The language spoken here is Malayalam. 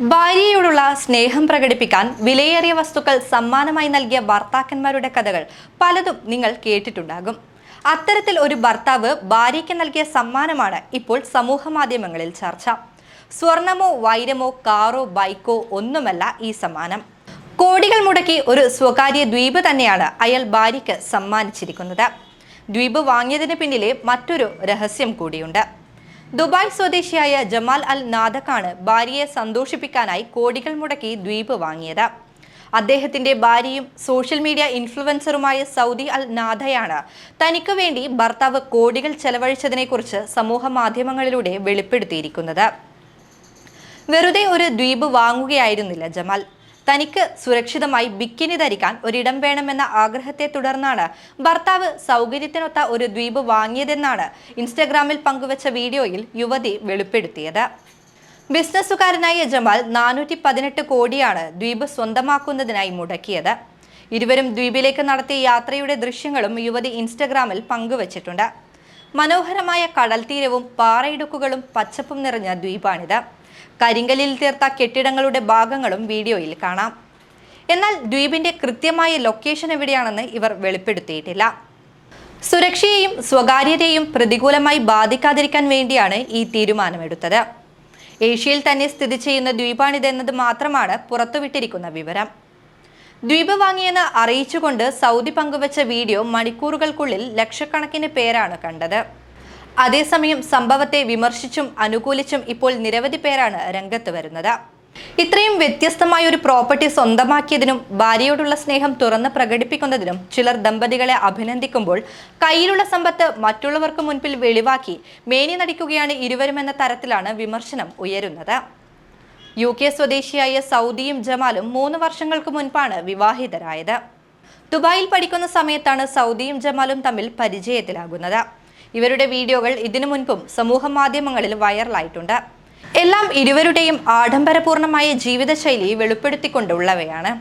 ഭാര്യയോടുള്ള സ്നേഹം പ്രകടിപ്പിക്കാൻ വിലയേറിയ വസ്തുക്കൾ സമ്മാനമായി നൽകിയ ഭർത്താക്കന്മാരുടെ കഥകൾ പലതും നിങ്ങൾ കേട്ടിട്ടുണ്ടാകും. അത്തരത്തിൽ ഒരു ഭർത്താവ് ഭാര്യയ്ക്ക് നൽകിയ സമ്മാനമാണ് ഇപ്പോൾ സമൂഹ മാധ്യമങ്ങളിൽ ചർച്ച. സ്വർണമോ വൈരമോ കാറോ ബൈക്കോ ഒന്നുമല്ല ഈ സമ്മാനം. കോടികൾ മുടക്കി ഒരു സ്വകാര്യ ദ്വീപ് തന്നെയാണ് അയാൾ ഭാര്യയ്ക്ക് സമ്മാനിച്ചിരിക്കുന്നത്. ദ്വീപ് വാങ്ങിയതിന് പിന്നിലെ മറ്റൊരു രഹസ്യം കൂടിയുണ്ട്. ദുബായ് സ്വദേശിയായ ജമാൽ അൽ നാദക്കാണ് ഭാര്യയെ സന്തോഷിപ്പിക്കാനായി കോടികൾ മുടക്കി ദ്വീപ് വാങ്ങിയത്. അദ്ദേഹത്തിന്റെ ഭാര്യയും സോഷ്യൽ മീഡിയ ഇൻഫ്ലുവൻസറുമായ സൗദി അൽ നാദയാണ് തനിക്ക് വേണ്ടി ഭർത്താവ് കോടികൾ ചെലവഴിച്ചതിനെക്കുറിച്ച് സമൂഹ മാധ്യമങ്ങളിലൂടെ വെളിപ്പെടുത്തിയിരിക്കുന്നത്. വെറുതെ ഒരു ദ്വീപ് വാങ്ങുകയായിരുന്നില്ല ജമാൽ. തനിക്ക് സുരക്ഷിതമായി ബിക്കിനി ധരിക്കാൻ ഒരിടം വേണമെന്ന ആഗ്രഹത്തെ തുടർന്നാണ് ഭർത്താവ് സൗകര്യത്തിനൊത്ത ഒരു ദ്വീപ് വാങ്ങിയതെന്നാണ് ഇൻസ്റ്റഗ്രാമിൽ പങ്കുവച്ച വീഡിയോയിൽ യുവതി വെളിപ്പെടുത്തിയത്. ബിസിനസ്സുകാരനായ ജമാൽ നാനൂറ്റി പതിനെട്ട് കോടിയാണ് ദ്വീപ് സ്വന്തമാക്കുന്നതിനായി മുടക്കിയത്. ഇരുവരും ദ്വീപിലേക്ക് നടത്തിയ യാത്രയുടെ ദൃശ്യങ്ങളും യുവതി ഇൻസ്റ്റഗ്രാമിൽ പങ്കുവച്ചിട്ടുണ്ട്. മനോഹരമായ കടൽ തീരവും പാറയിടുക്കുകളും പച്ചപ്പും നിറഞ്ഞ ദ്വീപാണിത്. കരിങ്കലിൽ തീർത്ത കെട്ടിടങ്ങളുടെ ഭാഗങ്ങളും വീഡിയോയിൽ കാണാം. എന്നാൽ ദ്വീപിന്റെ കൃത്യമായ ലൊക്കേഷൻ എവിടെയാണെന്ന് ഇവർ വെളിപ്പെടുത്തിയിട്ടില്ല. സുരക്ഷയെയും സ്വകാര്യതയെയും പ്രതികൂലമായി ബാധിക്കാതിരിക്കാൻ വേണ്ടിയാണ് ഈ തീരുമാനമെടുത്തത്. ഏഷ്യയിൽ തന്നെ സ്ഥിതി ചെയ്യുന്ന ദ്വീപാണിതെന്നത് മാത്രമാണ് പുറത്തുവിട്ടിരിക്കുന്ന വിവരം. ദ്വീപ് വാങ്ങിയെന്ന് അറിയിച്ചുകൊണ്ട് സൗദി പങ്കുവച്ച വീഡിയോ മണിക്കൂറുകൾക്കുള്ളിൽ ലക്ഷക്കണക്കിന് പേരാണ് കണ്ടത്. അതേസമയം സംഭവത്തെ വിമർശിച്ചും അനുകൂലിച്ചും ഇപ്പോൾ നിരവധി പേരാണ് രംഗത്ത് വരുന്നത്. ഇത്രയും വ്യത്യസ്തമായ ഒരു പ്രോപ്പർട്ടി സ്വന്തമാക്കിയതിനും ഭാര്യയോടുള്ള സ്നേഹം തുറന്ന് പ്രകടിപ്പിക്കുന്നതിനും ചിലർ ദമ്പതികളെ അഭിനന്ദിക്കുമ്പോൾ കയ്യിലുള്ള സമ്പത്ത് മറ്റുള്ളവർക്ക് മുൻപിൽ വെളിവാക്കി മേനി നടിക്കുകയാണ് ഇരുവരുമെന്ന തരത്തിലാണ് വിമർശനം ഉയരുന്നത്. യു കെ സ്വദേശിയായ സൗദിയും ജമാലും മൂന്ന് വർഷങ്ങൾക്ക് മുൻപാണ് വിവാഹിതരായത്. ദുബായിൽ പഠിക്കുന്ന സമയത്താണ് സൗദിയും ജമാലും തമ്മിൽ പരിചയത്തിലാകുന്നത്. ഇവരുടെ വീഡിയോകൾ ഇതിനു മുൻപും സമൂഹ മാധ്യമങ്ങളിൽ വൈറലായിട്ടുണ്ട്. എല്ലാം ഇരുവരുടെയും ആഡംബരപൂർണമായ ജീവിതശൈലി വെളിപ്പെടുത്തിക്കൊണ്ടുള്ളവയാണ്.